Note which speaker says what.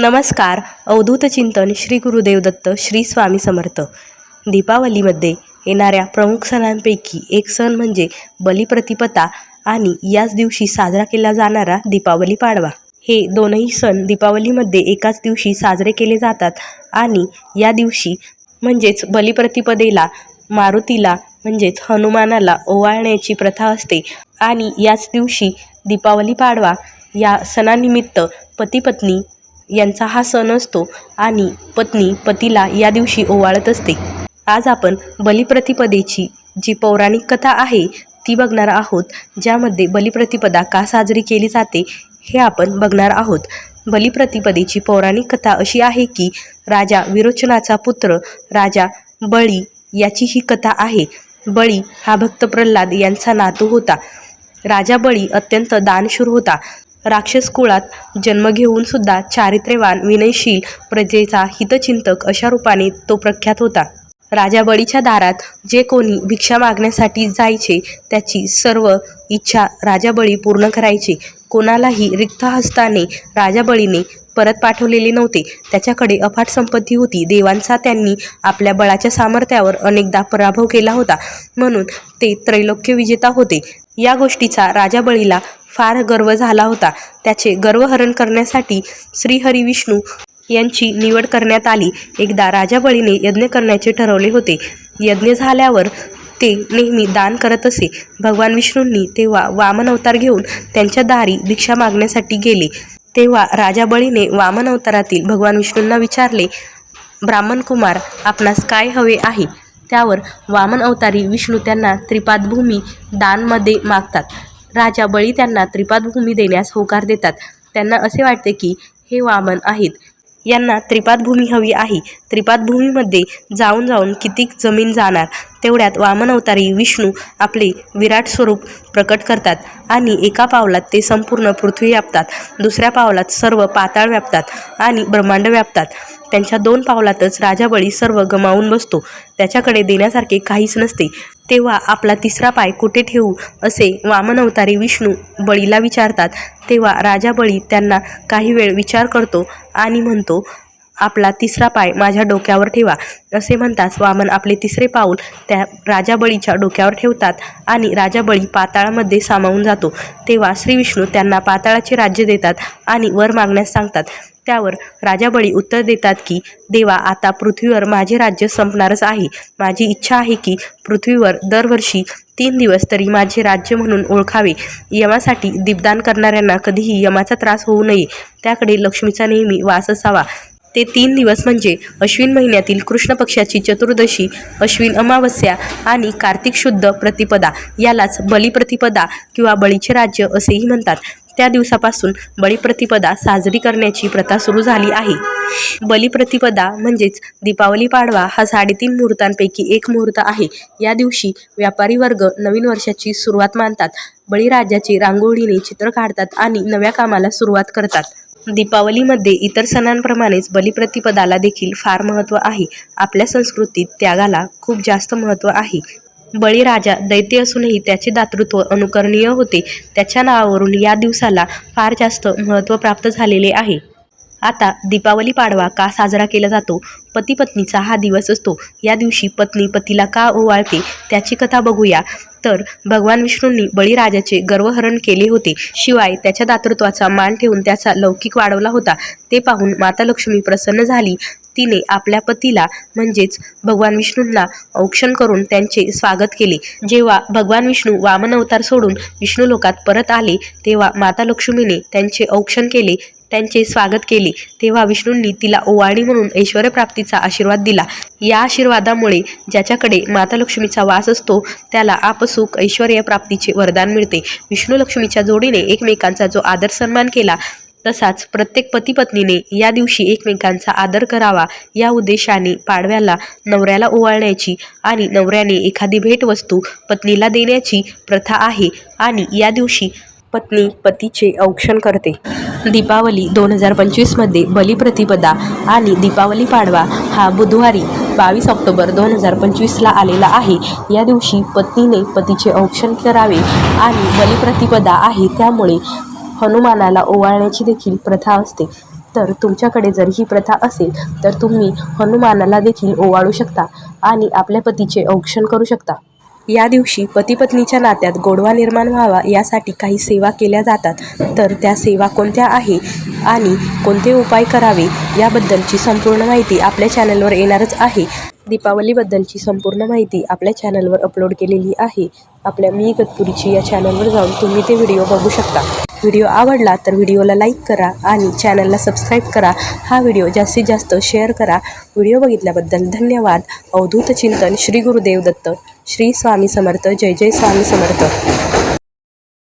Speaker 1: नमस्कार. अवधूत चिंतन श्री गुरुदेव दत्त श्री स्वामी समर्थ. दीपावलीमध्ये येणाऱ्या प्रमुख सणांपैकी एक सण म्हणजे बलिप्रतिपदा आणि याच दिवशी साजरा केला जाणारा दीपावली पाडवा. हे दोनही सण दीपावलीमध्ये एकाच दिवशी साजरे केले जातात आणि या दिवशी म्हणजेच बलिप्रतिपदेला मारुतीला म्हणजेच हनुमानाला ओवाळण्याची प्रथा असते आणि याच दिवशी दीपावली पाडवा. या सणानिमित्त पती-पत्नी यांचा हा सण असतो आणि पत्नी पतीला या दिवशी ओवाळत असते. आज आपण बलिप्रतिपदेची जी पौराणिक कथा आहे ती बघणार आहोत ज्यामध्ये बलिप्रतिपदा का साजरी केली जाते हे आपण बघणार आहोत. बलिप्रतिपदेची पौराणिक कथा अशी आहे की राजा विरोचनाचा पुत्र राजा बळी याची ही कथा आहे. बळी हा भक्त प्रल्हाद यांचा नातू होता. राजा बळी अत्यंत दानशूर होता. राक्षस कुळात जन्म घेऊन सुद्धा चारित्र्यवान विनयशील प्रजेचा हितचिंतक अशा रूपाने तो प्रख्यात होता. राजा बळीच्या दारात जे कोणी भिक्षा मागण्यासाठी जायचे त्याची सर्व इच्छा राजा बळी पूर्ण करायचे. कोणालाही रिक्त हस्ताने राजा बळीने परत पाठवलेले नव्हते. त्याच्याकडे अफाट संपत्ती होती. देवांचा त्यांनी आपल्या बळाच्या सामर्थ्यावर अनेकदा पराभव केला होता. म्हणून ते त्रैलोक्य विजेता होते. या गोष्टीचा राजा बळीला फार गर्व झाला होता. त्याचे गर्वहरण करण्यासाठी श्रीहरी विष्णू यांची निवड करण्यात आली. एकदा राजाबळीने यज्ञ करण्याचे ठरवले होते. यज्ञ झाल्यावर ते नेहमी दान करत असे. भगवान विष्णूंनी तेव्हा वामन अवतार घेऊन त्यांच्या दारी भिक्षा मागण्यासाठी गेले. तेव्हा राजाबळीने वामन अवतारातील भगवान विष्णूंना विचारले ब्राह्मण कुमार आपणास काय हवे आहे? त्यावर वामन अवतारी विष्णू त्यांना त्रिपादभूमी दानमध्ये मागतात. राजा बळी त्यांना त्रिपादभूमी देण्यास होकार देतात. त्यांना असे वाटते की हे वामन आहेत. यांना त्रिपादभूमी हवी आहे. त्रिपादभूमीमध्ये जाऊन जाऊन कितीक जमीन जाणार? तेवढ्यात वामन अवतारी विष्णू आपले विराट स्वरूप प्रकट करतात आणि एका पावलात ते संपूर्ण पृथ्वी व्यापतात. दुसऱ्या पावलात सर्व पाताळ व्यापतात आणि ब्रह्मांड व्यापतात. त्यांच्या दोन पावलातच राजा बळी सर्व गमावून बसतो. त्याच्याकडे देण्यासारखे काहीच नसते. तेव्हा आपला तिसरा पाय कुठे ठेवू असे वामन अवतारी विष्णू बळीला विचारतात. तेव्हा राजा बळी त्यांना काही वेळ विचार करतो आणि म्हणतो आपला तिसरा पाय माझ्या डोक्यावर ठेवा. असे म्हणताच वामन आपले तिसरे पाऊल त्या राजा बळीच्या डोक्यावर ठेवतात आणि राजा बळी पाताळामध्ये सामावून जातो. तेव्हा श्री विष्णू त्यांना पाताळाचे राज्य देतात आणि वर मागण्यास सांगतात. त्यावर राजा बळी उत्तर देतात की देवा आता पृथ्वीवर माझे राज्य संपणारच आहे. माझी इच्छा आहे की पृथ्वीवर दरवर्षी तीन दिवस तरी माझे राज्य म्हणून ओळखावे. यमासाठी दीपदान करणाऱ्यांना कधीही यमाचा त्रास होऊ नये. त्याकडे लक्ष्मीचा नेहमी वास असावा. ते तीन दिवस म्हणजे अश्विन महिन्यातील कृष्ण पक्षाची चतुर्दशी अश्विन अमावस्या आणि कार्तिक शुद्ध प्रतिपदा. यालाच बलिप्रतिपदा किंवा बळीचे राज्य असेही म्हणतात. त्या दिवसापासून बळीप्रतिपदा साजरी करण्याची प्रथा सुरू झाली आहे. बलिप्रतिपदा म्हणजेच दीपावली पाडवा हा साडेतीन मुहूर्तांपैकी एक मुहूर्त आहे. या दिवशी व्यापारी वर्ग नवीन वर्षाची सुरुवात मानतात. बळीराजाचे रांगोळीने चित्र काढतात आणि नव्या कामाला सुरुवात करतात. दीपावलीमध्ये इतर सणांप्रमाणेच बलिप्रतिपदाला देखील फार महत्त्व आहे. आपल्या संस्कृतीत त्यागाला खूप जास्त महत्त्व आहे. बळीराजा दैत्य असूनही त्याचे दातृत्व अनुकरणीय होते. त्याच्या नावावरून या दिवसाला फार जास्त महत्त्व प्राप्त झालेले आहे. आता दीपावली पाडवा का साजरा केला जातो? पती पत्नीचा हा दिवस असतो. या दिवशी पत्नी पतीला का ओवाळते? त्याची कथा बघूया. तर भगवान विष्णूंनी बळीराजाचे गर्वहरण केले होते. शिवाय त्याच्या दातृत्वाचा मान ठेवून त्याचा लौकिक वाढवला होता. ते पाहून माता लक्ष्मी प्रसन्न झाली. तिने आपल्या पतीला म्हणजेच भगवान विष्णूंना औक्षण करून त्यांचे स्वागत केले. जेव्हा भगवान विष्णू वामन अवतार सोडून विष्णू लोकात परत आले तेव्हा माता लक्ष्मीने त्यांचे औक्षण केले त्यांचे स्वागत केले. तेव्हा विष्णूंनी तिला ओवाळणी म्हणून ऐश्वर्यप्राप्तीचा आशीर्वाद दिला. या आशीर्वादामुळे ज्याच्याकडे माता लक्ष्मीचा वास असतो त्याला आपसुक ऐश्वर्य प्राप्तीचे वरदान मिळते. विष्णू लक्ष्मीच्या जोडीने एकमेकांचा जो आदर सन्मान केला तसाच प्रत्येक पती पत्नीने या दिवशी एकमेकांचा आदर करावा या उद्देशाने पाडव्याला नवऱ्याला ओवाळण्याची आणि नवऱ्याने एखादी भेटवस्तू पत्नीला देण्याची प्रथा आहे आणि या दिवशी पत्नी पतीचे औक्षण करते. दीपावली दोन हजार पंचवीसमध्ये बलिप्रतिपदा आणि दीपावली पाडवा हा बुधवारी बावीस ऑक्टोबर दोन हजार पंचवीसला आलेला आहे. या दिवशी पत्नीने पतीचे औक्षण करावे आणि बलिप्रतिपदा आहे त्यामुळे हनुमानाला ओवाळण्याची देखील प्रथा असते. तर तुमच्याकडे जर ही प्रथा असेल तर तुम्ही हनुमानाला देखील ओवाळू शकता आणि आपल्या पतीचे औक्षण करू शकता. या दिवशी पती पत्नीच्या नात्यात गोडवा निर्माण व्हावा यासाठी काही सेवा केल्या जातात. तर त्या सेवा कोणत्या आहे आणि कोणते उपाय करावे याबद्दलची संपूर्ण माहिती आपल्या चॅनलवर येणारच आहे. दीपावलीबद्दलची संपूर्ण माहिती आपल्या चॅनलवर अपलोड केलेली आहे. आपल्या मी गतपुरीची या चॅनलवर जाऊन तुम्ही ते व्हिडिओ बघू शकता. व्हिडिओ आवडला तर व्हिडिओला लाईक करा आणि चॅनलला सबस्क्राईब करा. हा व्हिडिओ जास्तीत जास्त शेअर करा. व्हिडिओ बघितल्याबद्दल धन्यवाद. अवधूत चिंतन श्री गुरुदेव दत्त. श्री स्वामी समर्थ. जय जय स्वामी समर्थ.